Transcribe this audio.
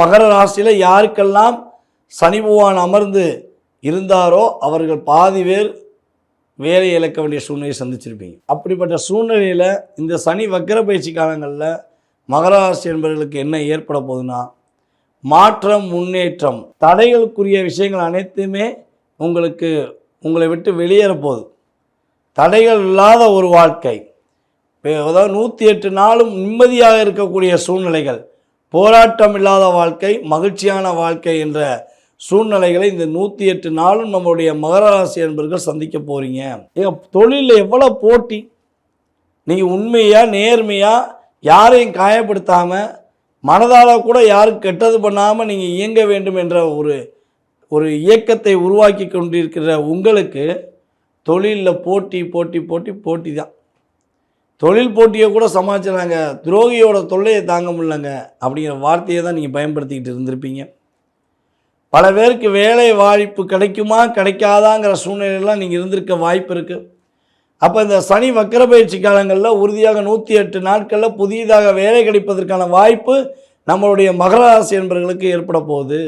மகர ராசியில் யாருக்கெல்லாம் சனி பகவான் அமர்ந்து இருந்தாரோ அவர்கள் பாதி பேர் வேலை இழக்க வேண்டிய சூழ்நிலையை சந்திச்சிருப்பீங்க. அப்படிப்பட்ட சூழ்நிலையில் இந்த சனி வக்கர பயிற்சி காலங்களில் மகர ராசி என்பவர்களுக்கு என்ன ஏற்பட போகுதுன்னா மாற்றம் முன்னேற்றம் தடைகளுக்குரிய விஷயங்கள் அனைத்துமே உங்களுக்கு உங்களை விட்டு வெளியேற போகுது. தடைகள் இல்லாத ஒரு வாழ்க்கை. அதாவது நூற்றி எட்டு நாளும் நிம்மதியாக இருக்கக்கூடிய சூழ்நிலைகள். போராட்டம் இல்லாத வாழ்க்கை மகிழ்ச்சியான வாழ்க்கை என்ற சூழ்நிலைகளை இந்த நூற்றி எட்டு நாளும் நம்மளுடைய மகர ராசி என்பர்கள் சந்திக்க போகிறீங்க ஏங்க தொழிலில் எவ்வளோ போட்டி? நீங்கள் உண்மையாக நேர்மையாக யாரையும் காயப்படுத்தாமல் மனதால் கூட யாரும் கெட்டது பண்ணாமல் நீங்கள் இயங்க வேண்டும் என்ற ஒரு ஒரு இயக்கத்தை உருவாக்கி கொண்டிருக்கிற உங்களுக்கு தொழிலில் போட்டி போட்டி போட்டி போட்டி தான். தொழில் போட்டியை கூட சமாளிச்சுறாங்க துரோகியோட தொல்லையை தாங்க முடியலங்க. அப்படிங்கிற வார்த்தையை தான் நீங்கள் பயன்படுத்திக்கிட்டு இருந்திருப்பீங்க. பல பேருக்கு வேலை வாய்ப்பு கிடைக்குமா கிடைக்காதாங்கிற சூழ்நிலையெல்லாம் நீங்கள் இருந்திருக்க வாய்ப்பு இருக்குது அப்போ இந்த சனி வக்கர பயிற்சி காலங்களில் உறுதியாக நூற்றி எட்டு நாட்களில் புதிதாக வேலை கிடைப்பதற்கான வாய்ப்பு நம்மளுடைய மகராசி என்பவர்களுக்கு ஏற்பட போகுது.